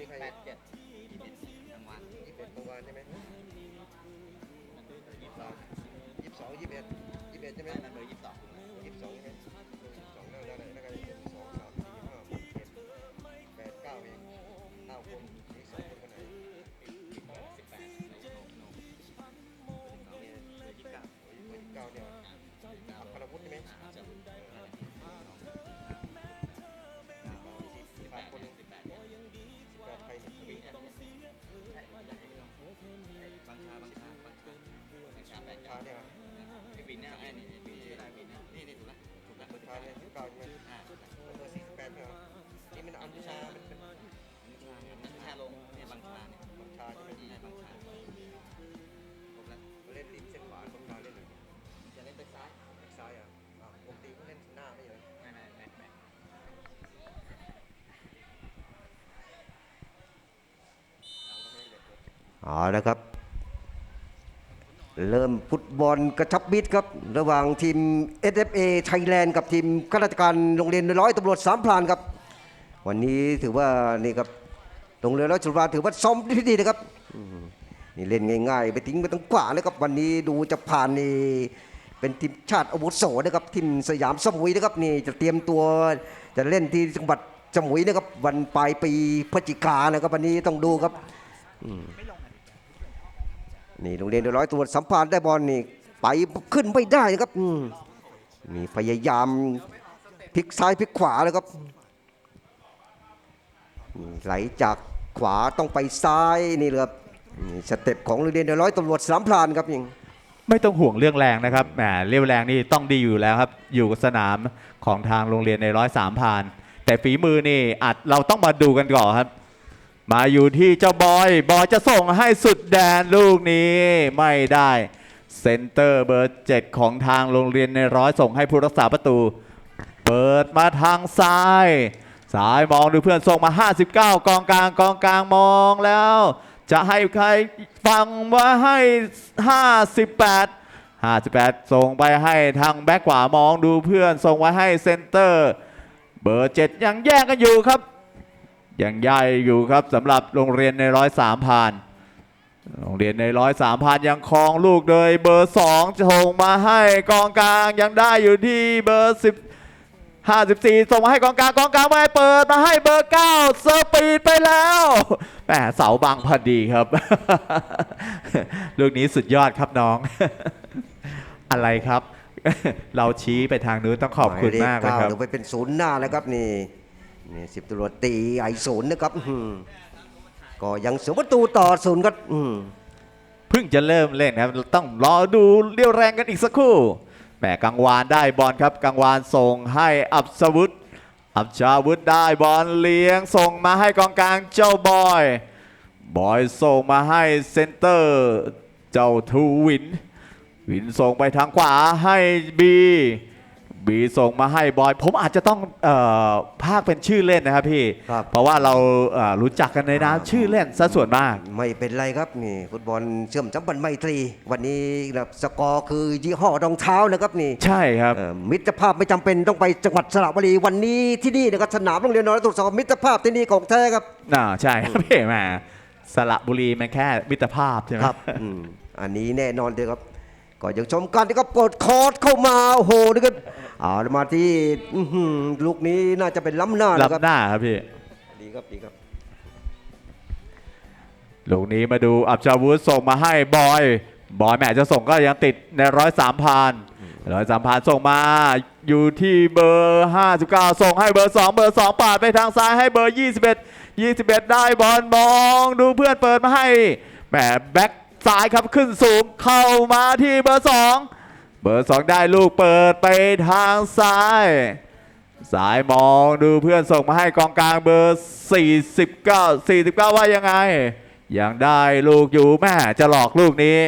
มีใครแปดเจ็ดยี่สิบรางวัลยี่สิบเอ็ดเมื่อวานใช่ไหมยี่สิบสองยี่สิบสองยี่สิบเอ็ดยี่สิบเอ็ดใช่ไหมได้นะเบอร์ยี่สิบสองยี่สิบสองใช่ไหม เอาละครับ เริ่มฟุตบอลกระชับมิตรครับ ระหว่างทีม SFA ไทยแลนด์กับทีมข้าราชการโรงเรียนร้อยตำรวจสามพรานครับ วันนี้ถือว่านี่ครับโรงเรียนร้อยตำรวจถือว่าซ้อมที่ดีนะครับนี่เล่นง่าย ๆ ไปทิ้งไปตั้งขวาเลยครับ วันนี้ดูจะผ่านนี่เป็นทีมชาติอาวุโสนะครับทีมสยามสมุยนะครับนี่จะเตรียมตัวจะเล่นที่จังหวัดสมุยนะครับวันปลายปีพฤศจิกานนะครับวันนี้ต้องดูครับ นี่โรงเรียนเดยวร้อยตรวจสัมพันธ์ได้บอลนี่ไปขึ้นไม่ได้ครับมนี่พยายามพลิกซ้ายพลิกขวาเลยครับไหลจากขวาต้องไปซ้ายนี่เลยครับนี่สเต็ปของโรงเรียนเดยวร้อยตำรวจสามพรานครับยิงไม่ต้องห่วงเรื่องแรงนะครับแหมเรียวแรงนี่ต้องดีอยู่แล้วครับอยู่สนามของทางโรงเรียนในร้อยสามพานแต่ฝีมือนี่อาจเราต้องมาดูกันก่อนครับ มาอยู่ที่เจ้าบอย บอยจะส่งให้สุดแดนลูกนี้ไม่ได้เซนเตอร์เบอร์เจ็ดของทางโรงเรียนในร้อยส่งให้ผู้รักษาประตู เปิดมาทางซ้ายซ้ายมองดูเพื่อนส่งมา 59 กองกลางกองกลางมองแล้ว จะให้ใครฟังว่าให้ 58 58 ส่งไปให้ทางแบ็กขวามองดูเพื่อนส่งไว้ให้เซนเตอร์ เบอร์7ยังแย่งกันอยู่ครับ ยังใหญ่อยู่ครับสำหรับโรงเรียนในร้อยสามพานโรงเรียนในร้อยสามพันยังครองลูกโดยเบอร์สองส่งมาให้กองกลางยังได้อยู่ที่เบอร์สิบห้าสิบสี่ส่งมาให้กองกลางกองกลางไม่เปิดมาให้เบอร์เก้าสปีดไปแล้วแหมเสาบังพอดีครับ ลูกนี้สุดยอดครับน้อง อะไรครับ เราชี้ไปทางนู้นต้องขอบคุณมากหนะยเลขครับเดี๋ยวไปเป็นศูนย์หน้าแล้วครับนี่ นี่สิบตำรวจตีไอศูนย์นะครับก็ยังเสียประตูต่อศูนย์ครับอืมเพิ่งจะเริ่มเล่นครับ ต้องรอดูเรียวแรงกันอีกสักครู่แหมกังวานได้บอลครับกังวานส่งให้อับสวุธอับชาวุธได้บอลเลี้ยงส่งมาให้กองกลางเจ้าบอย บอยส่งมาให้เซนเตอร์ เจ้าทูวิน วินส่งไปทางขวาให้บี บีส่งมาให้บอย ผมอาจจะต้องเอ่อภาคเป็นชื่อเล่นนะครับพี่ ครับเพราะว่าเราเอ่อรู้จักกันในนามชื่อเล่นซะส่วนมาก ไม่เป็นไรครับนี่ฟุตบอลเชื่อมสัมพันธ์ไมตรี วันนี้แบบสกอร์คือยี่ห้อรองเท้านะครับนี่ใช่ครับ เอ่อมิตรภาพไม่จำเป็นต้องไปจังหวัดสระบุรีวันนี้ที่นี่นะครับสนามโรงเรียนนรตรวจสอบมิตรภาพที่นี่ของแท้ครับอ่าใช่ครับพี่แหมสระบุรีมันแค่มิตรภาพใช่ไหม ครับอืมอันนี้แน่นอนเลยครับ ก็ยังชมกันที่ก็เปิดคอร์สเข้ามาโอ้โหนี่ก็เอามาที่อื้อหือลูกนี้น่าจะเป็นล้ำหน้ารันะบครับหน้าครับพี่ ดีครับดีครับ ลูกนี้มาดูอับจาวุธส่งมาให้บอย บอยแหมจะส่งก็ยังติดในร้อยสามพันร้อยสามพันส่งมาอยู่ที่เบอร์ 59 ส่งให้เบอร์ 2 เบอร์ 2 ปาดไปทางซ้ายให้เบอร์ 21 21 ได้บอลมอง ดูเพื่อนเปิดมาให้แหมแบ็ค ซ้ายครับขึ้นสูงเข้ามาที่เบอร์2เบอร์2ได้ลูกเปิดไปทางซ้าย สายมองดูเพื่อนส่งมาให้กองกลางเบอร์ 49 49 ว่ายังไง ยังได้ลูกอยู่แม่จะหลอกลูกนี้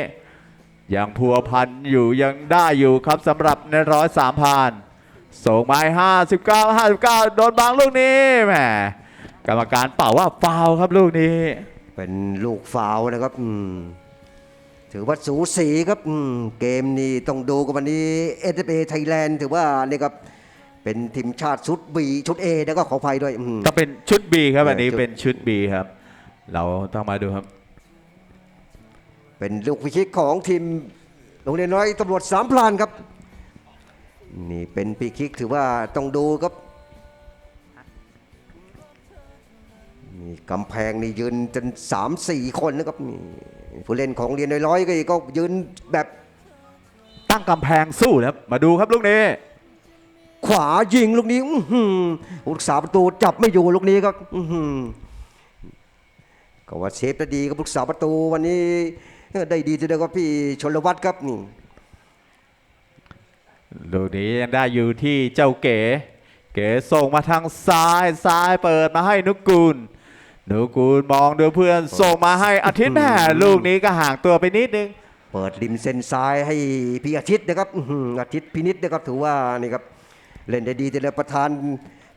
ยังพัวพันอยู่ยังได้อยู่ครับสำหรับในร้อยสามพันส่งไม้59 59 โดนบางลูกนี้แหมกรรมการเป่าว่าฟาวครับลูกนี้ เป็นลูกฟาวนะครับอืม ถือว่าสูสีครับอืมเกมนี้ต้องดูกันวันนี้เอสเอไทยแลนด์ถือว่านี่ครับเป็นทีมชาติชุดบีชุดเอแล้วก็ขออภัยด้วยอืมก็เป็นชุด B ครับเอออันนี้ชุดเป็นชุด B ครับ เราต้องมาดูครับ เป็นลูกพิชิตของทีมโรงเรียนน้อยตำรวจสามพลานครับ นี่เป็นปีคิกถือว่าต้องดูครับ นี่กำแพงนี่ยืนจนสามสี่คนนะครับนี่ผู้เล่นของเรียนน้อยๆก็ก็ยืนแบบตั้งกำแพงสู้นะครับมาดูครับลูกนี้ ขวายิงลูกนี้อื้อหือผู้รักษาประตูจับไม่อยู่ลูกนี้ครับอื้อหือก็ว่าเซฟได้ดีครับผู้รักษาประตูวันนี้ได้ดีทีเดียวครับพี่ชนลวัฒน์ครับนี่ลูกนี้ยังได้อยู่ที่เจ้าเก๋ เก๋ส่งมาทางซ้ายซ้ายเปิดมาให้นุกูล นุกูลมองดูเพื่อนส่งมาให้อาทิตย์แม่ลูกนี้ก็ห่างตัวไปนิดนึง เปิดริมเส้นซ้ายให้พี่อาทิตย์นะครับอื้อหืออาทิตย์พินิษนะครับถือว่านี่ครับเล่นได้ดีทีเดียวประธาน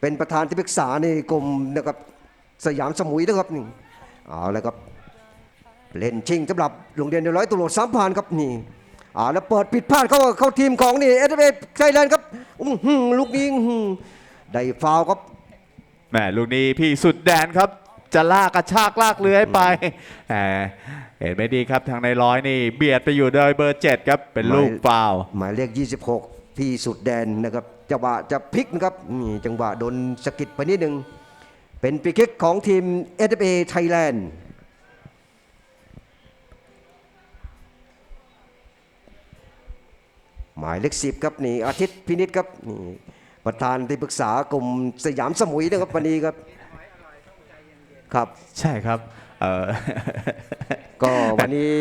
เป็นประธานที่ปรึกษาในกรมนะครับสยามสมุยนะครับนี่เอาแล้วครับเล่นชิงสำหรับโรงเรียนในร้อยตำรวจสามพรานครับนี่เอาแล้วเปิดผิดพลาดเข้าเข้าทีมของนี่เอสเอไทยแลนด์ครับอื้อหือลูกนี้อื้อหือได้ฟาวล์ครับ แหมลูกนี้พี่สุดแดนครับ จะลากกระชากลากเลื้อยไปเห็นไม่ดีครับทางในร้อยนี่เบียดไปอยู่โดยเบอร์เจ็ดครับเป็นลูกฟาวหมายเลข26 พี่สุดแดนนะครับจังหวะจะพลิกนะครับนี่จังหวะโดนสกิดไปนิดนึง เป็นปีคิกของทีม s f a Thailand หมายเลขสิบครับนี่อาทิตย์พินิษครับนี่ประธานที่ปรึกษากลุ่มสยามสมุยนะครับวันนี้ครับ ครับใช่ครับเออก็วันนี้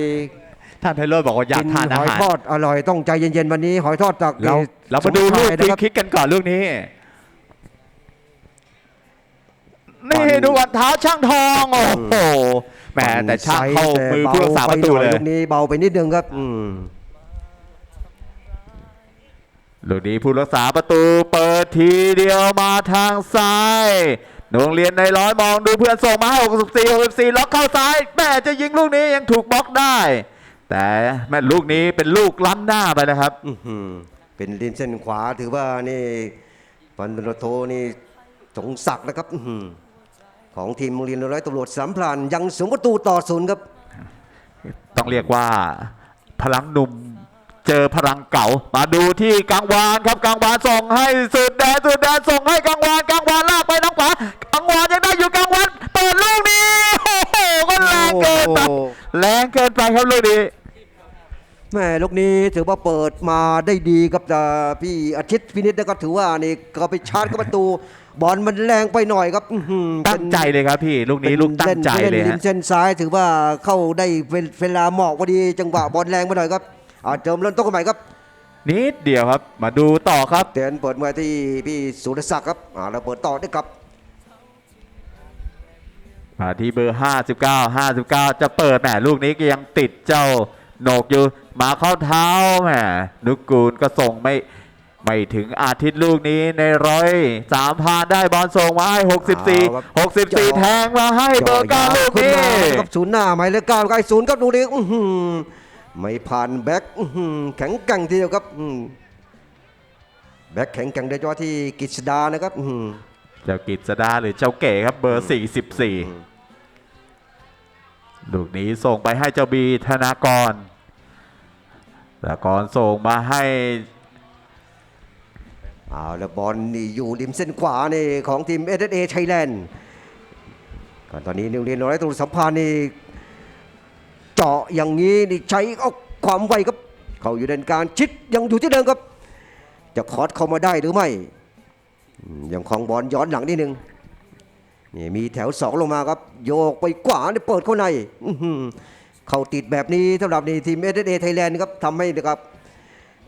ท่านไพโรจน์บอกว่าอยากกินทานอาหอยหารทอดอร่อยต้องใจเย็นๆวันนี้หอยทอดจากเราเรามาดูสลูกชยฟรีนะครับ คิกกันก่อนลูกนี้ นี่ปั่นดูวัดเท้าช่างทอง โอ้โหแหมแต่ช่างเข้ามือผู้รักษาประตูเลย ลูกนี้เบาไปนิดนึงครับอืมลูกนี้ผู้รักษาประตูเปิดทีเดียวมาทางซ้าย โรงเรียนในร้อยมองดูเพื่อนส่งมาให้64 64 ล็อกเข้าซ้ายแม่จะยิงลูกนี้ยังถูกบล็อกได้ แต่แม่ลูกนี้เป็นลูกล้ำหน้าไปนะครับ อื้อหือเป็นริมเส้นขวาถือว่านี่พันตำรวจโทนี่สงศักดิ์นะครับอื้อหือของทีมโรงเรียนร้อยตำรวจสามพรานยังสูงประตูต่อศูนย์ครับ ต้องเรียกว่า พลังหนุ่มเจอพลังเก่า มาดูที่กังวานครับกังวานส่งให้สุดแดนสุดแดนส่งให้กังวานกังวานลากไปน้องขวา เกินไปโอ้โหแรงเกินไปครับลูกนี้แม่ลูกนี้ถือว่าเปิดมาได้ดีครับแต่พี่อาทิตย์พินิษนะครับถือว่านี่ก็ไปชาร์จกับประตู บอลมันแรงไปหน่อยครับอื้อหือตั้งใจเลยครับพี่ลูกนี้ลูกตั้งใจเลยนริฮะมเส้นซ้ายถือว่าเข้าได้เวลาเหมาะพอดีจังหวะบอลแรงไปหน่อยครับอาเจิมเริ่มต้นกันใหม่ครับ นิดเดียวครับ มาดูต่อครับเตือนเปิดมาที่พี่สุรศักดิ์ครับอ่าเราเปิดต่อได้ครับ มาที่เบอร์ 59 59 จะเปิดแหมลูกนี้ก็ยังติดเจ้าโหนกอยู่มาเข้าเท้าแหมนุกกูลก็ส่งไม่ไม่ถึงอาทิตย์ลูกนี้ในร้อยสามพานได้บอลส่งมาให้64 64แทงมาให้เบอร์เก้าลูกขึ้นนี้มาครับศูนย์หน้าหมายเลขเก้าใกล้ศูนย์ครับดูดิอื้อหือไม่ผ่านแบ็คอื้อหือแข็งแกร่งทีเดียวครับอื้อแบ็คแข็งแกร่งโดยเฉพาะที่กิษดานะครับอื้อหือ เจ้ากิจสดาหรือเจ้าเก๋ครับเบอร์ 44 ลูกนี้ส่งไปให้เจ้าบีธนากรธนากรส่งมาให้เอาแล้วบอลนี่อยู่ริมเส้นขวานี่ของทีมเอเอไทยแลนด์ก็ตอนนี้นิวเรียนร้อยตำรวจสัมพันธ์นี่เจาะอย่างนี้นี่ใช้เอาความไวครับ เขาอยู่ในการชิดยังอยู่ที่เดิมครับ จะคอร์สเข้ามาได้หรือไม่อืม ยังของบอลย้อนหลังนิดนึงนี่มีแถวสองลงมาครับ โยกไปขวานี่เปิดเข้าในอื้อหือเข้าติดแบบนี้สำหรับนี่ทีมเอเอไทยแลนด์ครับทำให้นะครับ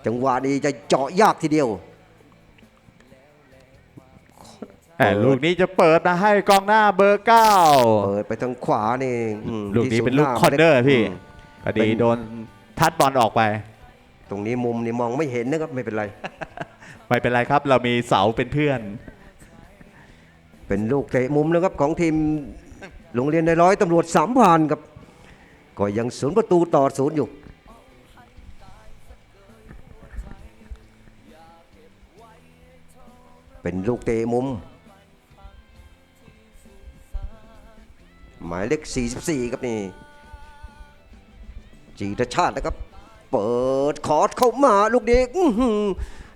จังหวะนี้จะเจาะยากทีเดียวแหมลูกนี้จะเปิดมาให้กองหน้าเบอร์เก้าเปิดไปทางขวานี่อืมลูกนี้ที่เป็นลูกศูย์หคอนเนอร์พี่มพอดีเป็นโดนทัดบอลออกไป ตรงนี้มุมนี่มองไม่เห็นนะครับไม่เป็นไร ไม่เป็นไรครับ เรามีเสาเป็นเพื่อน เป็นลูกเตะมุมนะครับของทีมโรงเรียนในร้อยตำรวจสามพรานครับก็ยังศูนย์ประตูต่อศูนย์อยู่เป็นลูกเตะมุม หมายเลข 44 ครับนี่จีรชาตินะครับ เปิดคอร์สเข้ามาลูกนี้อื้อ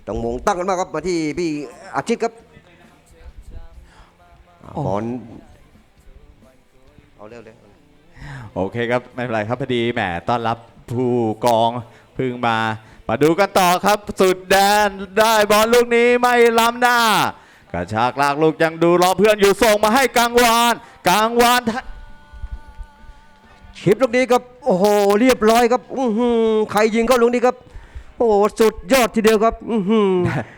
ต้องมงตั้งกันมากครับมาที่พี่อาทิตย์ครับอ่าบอลเอาเร็วเลยโอเคครับไม่เป็นไรครับพอดีแหมต้อนรับผู้กองเพึ่งมา มาดูกันต่อครับ สุดแดนได้บอลลูกนี้ไม่ล้ำหน้ากระชากลากลูกยังดูรอเพื่อนอยู่ส่งมาให้กังวานกังวานชิปลูกนี้ครับโอ้โหเรียบร้อยครับอื้อหือใครยิงก็ลูกนี้ครับ โอ้โหสุดยอดทีเดียวครับอื้อหือ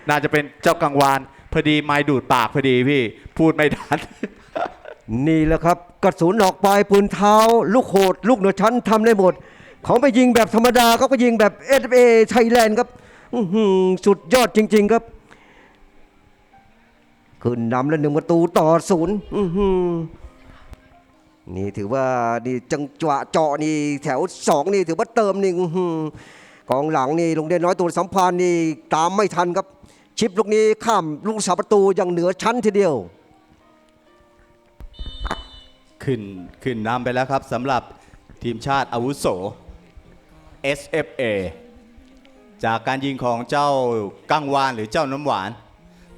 น่าจะเป็นเจ้ากังวานพอดีไม้ดูดปากพอดีพี่ พูดไม่ทัน นี่แหละครับกระสุนออกไปปืนเท้า ลูกโหด ลูกเหนือชั้นทำได้หมด เขาไปยิงแบบธรรมดาเขาก็ยิงแบบเอสเอไทยแลนด์ครับอื้อหือสุดยอดจริง ๆครับขึ้นนำแล้วหนึ่งประตูต่อศูนย์อื้อหือนี่ถือว่านี่จังจวะเจาะนี่แถวสองนี่ถือว่าเติมนี่อื้อหือ กองหลังนี่ลงเด่นน้อยตัวสัมพันธ์นี่ตามไม่ทันครับ ชิปลูกนี้ข้ามลูกสาประตูอย่างเหนือชั้นทีเดียว ขึ้นขึ้นนำไปแล้วครับสำหรับทีมชาติอาวุโส SFA จากการยิงของเจ้ากังวานหรือเจ้าน้ำหวาน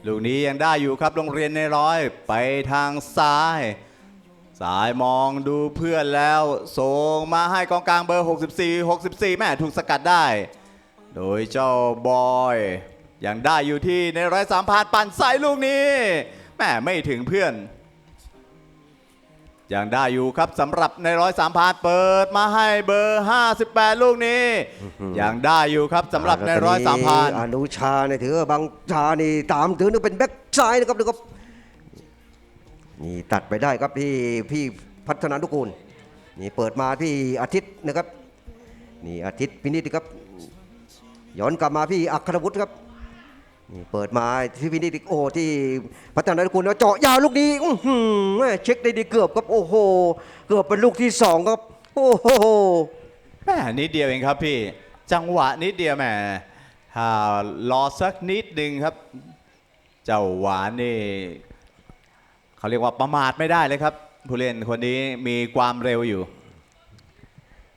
ลูกนี้ยังได้อยู่ครับโรงเรียนในร้อยไปทางซ้าย สายมองดูเพื่อนแล้วส่งมาให้กองกลางเบอร์ 64 64 แม่ถูกสกัดได้ โดยเจ้าบอยยังได้อยู่ที่ในร้อยสามพานปั่นใส่ลูกนี้แม่ไม่ถึงเพื่อนยังได้อยู่ครับสำหรับในร้อยสามพานเปิดมาให้เบอร์ 58 ลูกนี้ยังได้อยู่ครับสำหรับในร้อยสามพานอนุชาเนี่ยถือว่าบางชานี่ตามถือนึกเป็นแบ็คซ้ายนะครับนะครับ นี่ตัดไปได้ครับพี่พี่พัฒนาทุกูลนี่เปิดมาที่อาทิตย์นะครับนี่อาทิตย์พินิจครับย้อนกลับมาพี่อัครวุฒิครับนี่เปิดมาที่พินิจโอ้ที่พัฒนาทุกูลแล้วเจาะยาวลูกนี้อื้อหือแม่เช็คได้ดีเกือบครับโอ้โหเกือบเป็นลูกที่สองครับโอ้โหแหม่นิดเดียวเองครับพี่จังหวะนิดเดียวแหมรอสักนิดหนึ่งครับ เจ้าหวานนี่ เขาเรียกว่าประมาทไม่ได้เลยครับผู้เล่นคนนี้มีความเร็วอยู่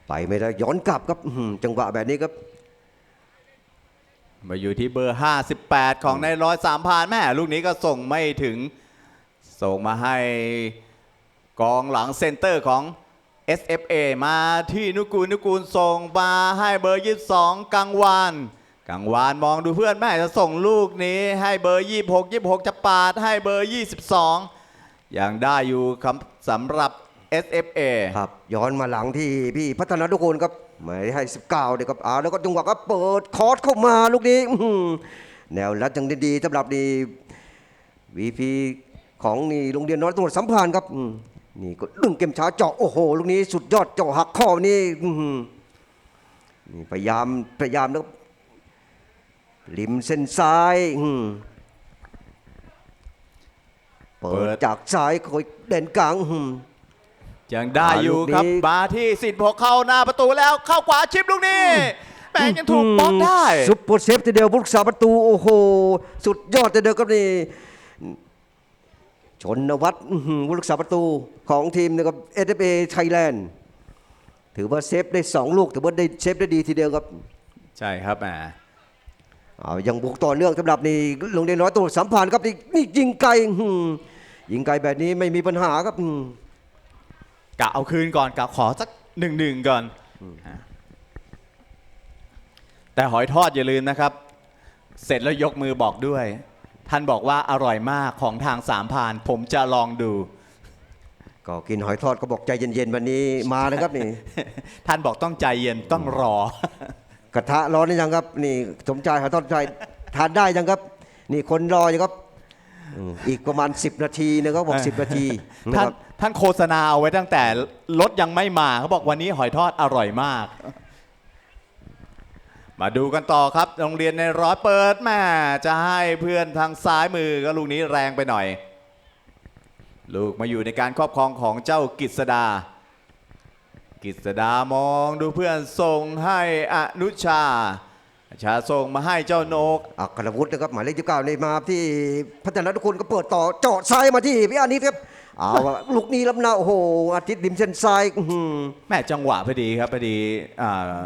ไปไม่ได้ย้อนกลับครับอื้อหือจังหวะแบบนี้ครับ มาอยู่ที่เบอร์ 58 ของในร้อยสามพานแม่ลูกนี้ก็ส่งไม่ถึง ส่งมาให้กองหลังเซนเตอร์ของ SFA มาที่นุกูลนุกูลส่งมาให้เบอร์ 22 กังวาน กังวานมองดูเพื่อนแม่จะส่งลูกนี้ให้เบอร์ 26 26 จะปาดให้เบอร์ 22 ยังได้อยู่ครับสำหรับ SFA ครับย้อนมาหลังที่พี่พัฒนาทุกคนครับหมายให้19เดี๋ยวครับเอาแล้วก็จังหวะก็เปิดคอร์สเข้ามาลูกนี้แนวรัดยังดีๆสำหรับนี่วีพีของนี่โรงเรียนน้อยตำรวจสัมพันธ์ครับนี่ก็ดึงเกมช้าเจาะโอ้โหลูกนี้สุดยอดเจาะหักข้อนี่นี่พยายามพยายามแล้วริมเส้นซ้ายอื เปิเปิดดจากซ้ายคอยเด่นกลางอื้อหือยังได้อยู่ครับ ลูกนี้ มาที่สิทธิ์พกเข้าหน้าประตูแล้วเข้าขวาชิปลูกนี้แม่งยังถูกบล็อกได้ ซุปเปอร์เซฟทีเดียวผู้รักษาประตู โอ้โห สุดยอดทีเดียวครับนี่ชนวัฒน์อื้อหือผู้รักษาประตูของทีมนะครับเอฟเอไทยแลนด์ถือว่าเซฟได้สองลูก ถือว่าได้เซฟได้ดีทีเดียวครับ ใช่ครับแหม เอายังบุกต่อเนื่องสำหรับนี่ลงเดนน้อยตัวสัมพันธ์ครับนี่นี่ยิงไกลอื้อหือยิงไกลแบบนี้ไม่มีปัญหาครับอื้อกะเอาคืนก่อนกะขอสักหนึ่งหนึ่งก่อนฮะแต่หอยทอดอย่าลืมนะครับ เสร็จแล้วยกมือบอกด้วย ท่านบอกว่าอร่อยมากของทางสามพาน ผมจะลองดู ก็กินหอยทอดก็บอกใจเย็นๆวันนี้มานะครับนี่ ท่านบอกต้องใจเย็นต้องรอ กระทะร้อนหรือยังครับ นี่สมชายหาทอดใจทานได้ยังครับ นี่คนรออยู่ครับอืมอีกประมาณ 10 นาทีนะครับบอก10 นาทีนะท่านครับท่านโฆษณาเอาไว้ตั้งแต่รถยังไม่มาเขาบอกวันนี้หอยทอดอร่อยมาก มาดูกันต่อครับ โรงเรียนในร้อยเปิดแม่จะให้เพื่อนทางซ้ายมือก็ลูกนี้แรงไปหน่อย ลูกมาอยู่ในการครอบครองของเจ้ากิษดา กิษดามองดูเพื่อนส่งให้อนุชาชาส่งมาให้เจ้าโนก อัครวุฒินะครับหมายเลขที่เก้านี่มาที่พัฒนาทุกคนก็เปิดต่อเจาะซ้ายมาที่พี่อานิตครับเอาละลูกนี้รับหน้าโอ้โหอาทิตย์ดิมเส้นซ้ายอื้อหือ แม่จังหวะพอดีครับพอดีอ่า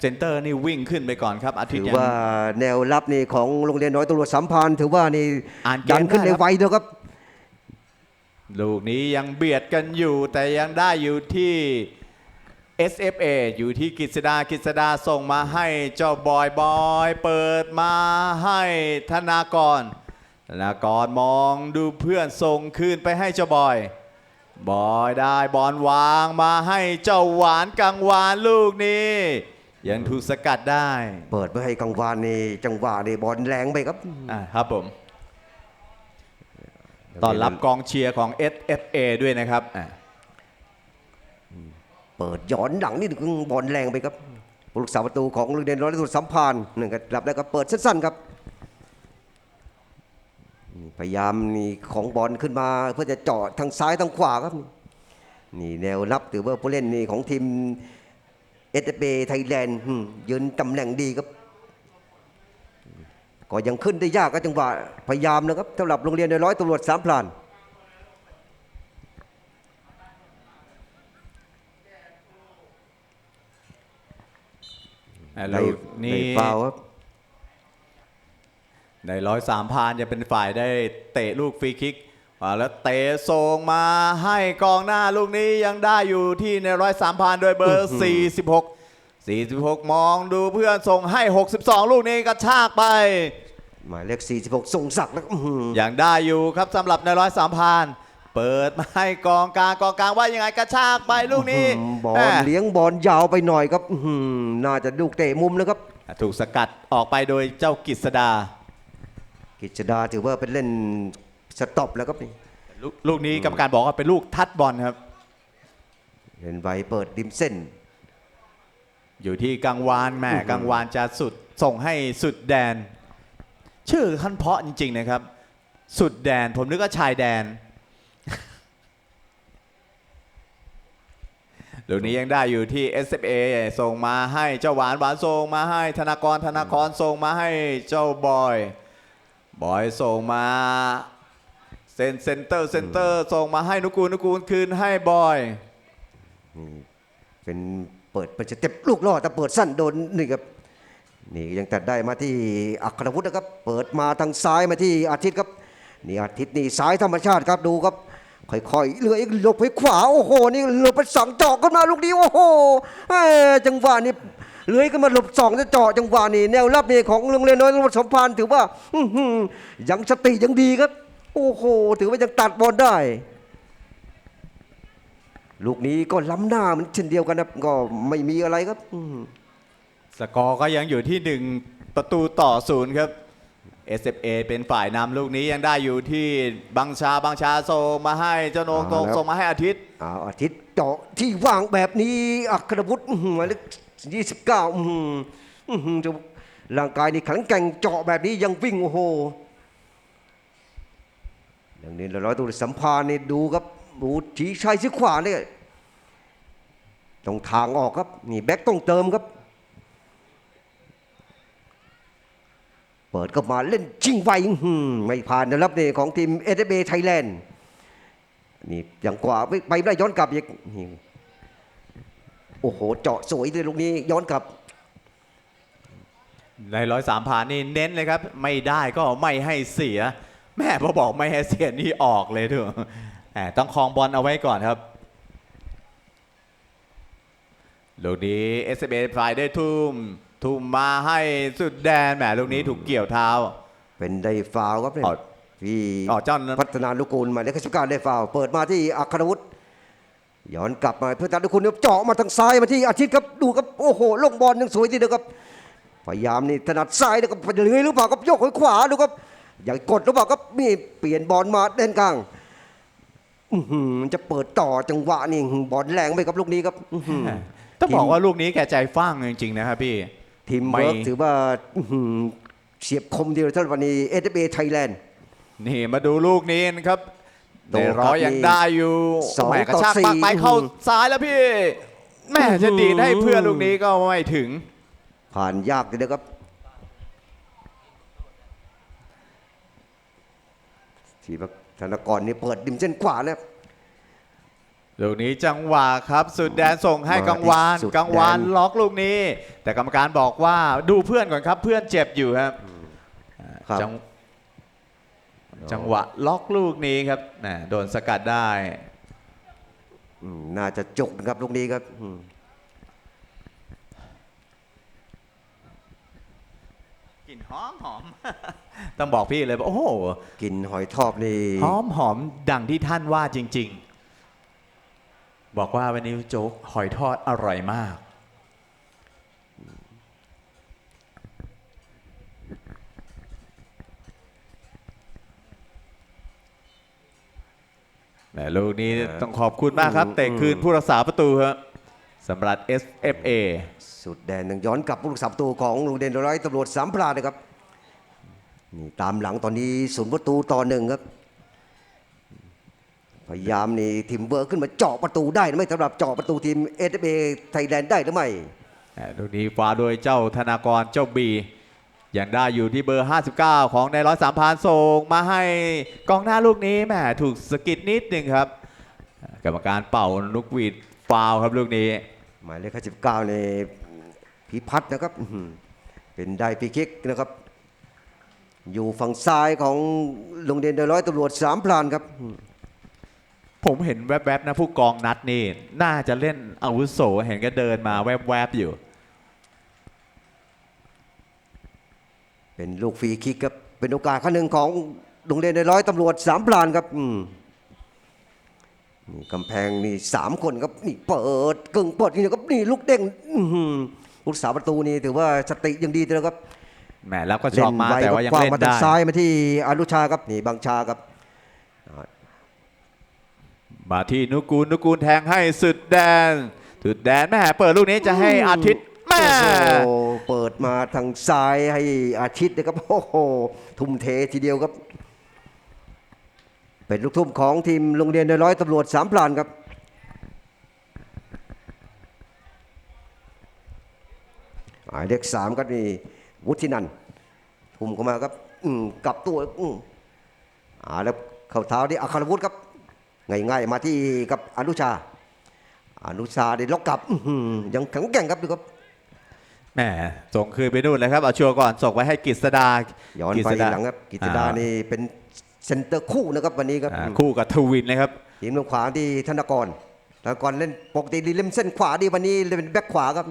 เซนเตอร์นี่วิ่งขึ้นไปก่อนครับอาทิตถืย์อยัง ว่าแนวรับนี่ของโรงเรียนน้อยตำรวจสัมพันธ์ถือว่านี่อ่านเกมดันขึ้นได้ในครับ ไวเดียวครับลูกนี้ยังเบียดกันอยู่แต่ยังได้อยู่ที่ SFA อยู่ที่กฤษดากฤษดาส่งมาให้เจ้าบอยบอยเปิดมาให้ธนากรธนากรมองดูเพื่อนส่งคืนไปให้เจ้าบอย บอยได้บอลวางมาให้เจ้าหวานกังวานลูกนี้ ยังถูกสกัดได้เปิดไปให้กังวานนี่จังหวะนี่บอลแรงไปครับ อ่าครับผมตอนรับกองเชียร์ของ SFA ด้วยนะครับอ่า เปิดย้อนหลังนี่ถึงบอลแรงไปครับผู้รักษาประตูของโรงเรียนน้อยตำรวจสัมพันธ์หนึ่งก็รับแล้วก็เปิดสั้นๆครับพยายามนี่ของบอลขึ้นมาเพื่อจะเจาะทางซ้ายทางขวาครับ นี่แนวรับถือว่าผู้เล่นนี่ของทีมเอสเไทยแลนด์ยืนตำแหน่งดีครับ ก็ยังขึ้นได้ยากก็จังหวะพยายามนะครับสำหรับโรงเรียนในร้อยตำรวจสามพลาน อ่าในลูกในนี้ฟาวล์ครับในร้อยสามพานจะเป็นฝ่ายได้เตะลูกฟรีคิกอ่าแล้วเตะส่งมาให้กองหน้าลูกนี้ยังได้อยู่ที่ในร้อยสามพานโดยเบอร์ 46 46 มองดูเพื่อนส่งให้ 62 ลูกนี้กระชากไป หมายเลข46ส่งศักดิ์แล้วอื้อหือยังได้อยู่ครับสำหรับในร้อยสามพาน เปิดมาให้กองกลางกองกลางว่ายังไงกระชากไปลูกนี้อืมบอแหลม่เลี้ยงบอลยาวไปหน่อยครับอื้อหือน่าจะลูกเตะมุมนะครับ ถูกสกัดออกไปโดยเจ้ากิษดา กิจดาถือว่าเป็นเล่นสต็อปแล้วครับนี่ลูกลูกนี้กรรมการบอกว่าเป็นลูกทัดบอลครับเห็นไวเปิดริมเส้น อยู่ที่กังวานแม่กังวานจะสุดส่งให้สุดแดน ชื่อขั้นเพาะจริง ๆ นะครับ สุดแดนผมนึกว่าชายแดน ลูกนี้ยังได้อยู่ที่ SFA ส่งมาให้เจ้าหวานหวานส่งมาให้ธนากรธนากรส่งมาให้เจ้าบอย บอยส่งมาเซนเซนเตอร์เซนเตอร์ส่งมาให้นุกูลนุกูลคืนให้บอย เป็นเปิดเป็นสเต็ปลูกล่อแต่เปิดสั้นโดนนี่ครับนี่ยังตัดได้มาที่อัครวุฒินะครับ เปิดมาทางซ้ายมาที่อาทิตย์ครับนี่อาทิตย์นี่ซ้ายธรรมชาติครับดูครับ ค่อยๆเลื้อยหลบไปขวาโอ้โหนี่หลบไปสองเจาะขึ้นมาลูกนี้โอ้โหจังหวะนี้เลื้อยขึ้นมาหลบสองจะเจาะจังหวะนี้แนวรับนี่ของโรงเรียนน้อยสมพานธ์ถือว่าอยังสติยังดีครับ โอ้โหถือว่ายังตัดบอลได้ ลูกนี้ก็ล้ำหน้ามันเช่นเดียวกันนะก็ไม่มีอะไรครับสกอร์ก็ยังอยู่ที่1ประตูต่อศูนย์ครับ SFA เป็นฝ่ายนำลูกนี้ยังได้อยู่ที่บังชาบังชาส่งมาให้เจ้าโหนงตรงส่งมาให้อาทิตย์ เอาอาทิตย์เจาะที่ว่างแบบนี้อัครวุฒิอื้อหือหมายเลขยี่สิบเก้าอื้อหืออื้อหือจะร่างกายนี่แข็งแกร่งเจาะแบบนี้ยังวิ่งโอ้โหอย่างนี้ร้อยตัวสัมพานนี่ดูครับดูชี้ชายชี้ขวาเนี่ยตรงทางออกครับนี่แบ็คต้องเติมครับ เปิดก็มาเล่นชิงไวไม่ผ่านนะครับนี่ของทีมเอ b เไทยแลนด์นี่อย่างกว่าไปไม่ได้ย้อนกลับอีกโอ้โห เจาะสวยเลยลูกนี้ย้อนกลับ ในร้อยสามผ่านนี่เน้นเลยครับ ไม่ได้ก็ไม่ให้เสีย แม่พอบอกไม่ให้เสียนี่ออกเลยเถอะต้องคลองบอลเอาไว้ก่อนครับลูกนี้ SFA ฝ่ายได้ทุ่ม ทุ่มมาให้สุดแดนแหมลูกนี้ถูกเกี่ยวเท้า เป็นได้ฟาวล์ครับเนี่ยอ๋อที่อ๋อเจ้าพัฒนาลูกกูลหมายเลขสิบเก้าได้ฟาวล์เปิดมาที่อัครวุฒิย้อนกลับมาเพื่อตัดลูกคุณเจาะมาทางซ้ายมาที่อาทิตย์ครับดูครับโอ้โหลงบอลยังสวยทีเดียวครับพยายามนี่ถนัดซ้ายนะครับเลื้อยหรือเปล่าครับยกขวาดูครับอย่างกดหรือเปล่าครับนี่เปลี่ยนบอลมาเด่นกลางอื้อหือจะเปิดต่อจังหวะนี่อื้อหือบอลแรงไปครับลูกนี้ครับอื้อหือ ต้องบอกว่าลูกนี้แกใจฟ้างจริงๆนะครับพี่ ทีมไม่เวิร์กถือว่าอื้อหือเสียบคมเดียวสำหรับวันนี้เอ b เไทยแลนด์ นี่มาดูลูกนี้นะครับโตในครับร้อยยังได้อยู่สองแหมกระชากต่อสี่ปากไปเข้าซ้ายแล้วพี่แม่จะดีดให้เพื่อนลูกนี้ก็ไม่ถึง ผ่านยากทีเดียวครับ ทีมธนากรนี่เปิดดิมเส้นขวาแล้ว ลูกนี้จังหวะครับ สุดแดนส่งให้มากังวานที่สุดกังวานแดนล็อกลูกนี้ แต่กรรมการบอกว่าดูเพื่อนก่อนครับ เพื่อนเจ็บอยู่ครับครับจังจังหวะล็อกลูกนี้ครับแหมโดนสกัดได้อืมน่าจะจกนะครับลูกนี้ครับอืมกลิ่นหอมหอมต้องบอกพี่เลยว่าโอ้โหกินหอยทอบนี่หอมหอมดังที่ท่านว่าจริง ๆ บอกว่าวันนี้โจ๊กหอยทอดอร่อยมาก แหมลูกนี้ต้องขอบคุณมากครับเตะคืนผู้รักษาประตูครับสำหรับ SFA สุดแดนหนึ่งย้อนกลับผู้รักษาประตูของโรงเรียนร้อยตำรวจสามพลาดนะครับ นี่ตามหลังตอนนี้ศูนย์ประตูต่อหนึ่งครับ พยายามนี่ทีมเวิร์กขึ้นมาเจาะประตูได้หรือไม่สำหรับเจาะประตูทีมเอสเอไทยแลนด์ได้หรือไม่อ่าลูกนี้ฟ้าโดยเจ้าธนากรเจ้าบียังได้อยู่ที่เบอร์ 59 ของในร้อยสามพานส่งมาให้กองหน้าลูกนี้แหมถูกสะกิดนิดหนึ่งครับอ่ากรรมการเป่าลูกหวีดฟาวล์ครับลูกนี้ หมายเลขสิบเก้าในพิพัฒน์นะครับอื้อหือเป็นได้ฟรีคิกนะครับ อยู่ฝั่งซ้ายของโรงเรียนร้อยตำรวจสามพลานครับ ผมเห็นแวบๆนะผู้กองนัดนี่ น่าจะเล่นอาวุโสเห็นก็เดินมาแวบๆอยู่ เป็นลูกฟรีคิกครับ เป็นโอกาสครั้งหนึ่งของโรงเรียนในร้อยตำรวจสามพลานครับอืมนี่กำแพงนี่สามคนครับนี่เปิดกึ่งเปิดนี่ครับนี่ลูกเด้งอื้อหือผู้รักษาประตูนี่ถือว่าสติยังดีเลยครับแหมแล้วก็ชอบมาไวแต่ครับว่ายังกว้างเล่นมาทางได้ ซ้ายมาที่อนุชาครับนี่บางชาครับ มาที่นุกูลนุกูลแทงให้สุดแดน สุดแดนแม่เปิดลูกนี้จะให้อาทิตย์แม่โอ้โหเปิดมาทางซ้ายให้อาทิตย์นะครับโอ้โหทุ่มเททีเดียวครับ เป็นลูกทุ่มของทีมโรงเรียนในร้อยตำรวจสามพลานครับ หมายเลขสามก็นี่วุฒินันท์ทุ่มเข้ามาครับอืมกลับตัวอืมอ่าแล้วเข้าเท้าที่อัครวุฒิครับ ง่ายๆมาที่กับอนุชา อนุชาได้ล็อกกลับอื้อหือยังแข็งแกร่งครับดูครับแหมส่งคืนไปนู่นเลยครับเอาชัวร์ก่อนส่งไปให้กิษดาย้อนกิไปษดาหลังครับกิตติดานี่เป็นเซนเตอร์คู่นะครับวันนี้ครับอ่าคู่กับทวินเลยครับทีมลงขวาที่ธนกรธนกรเล่นปกติดีเล่นเส้นขวาดีวันนี้เล่นเป็นแบ็คขวาครับ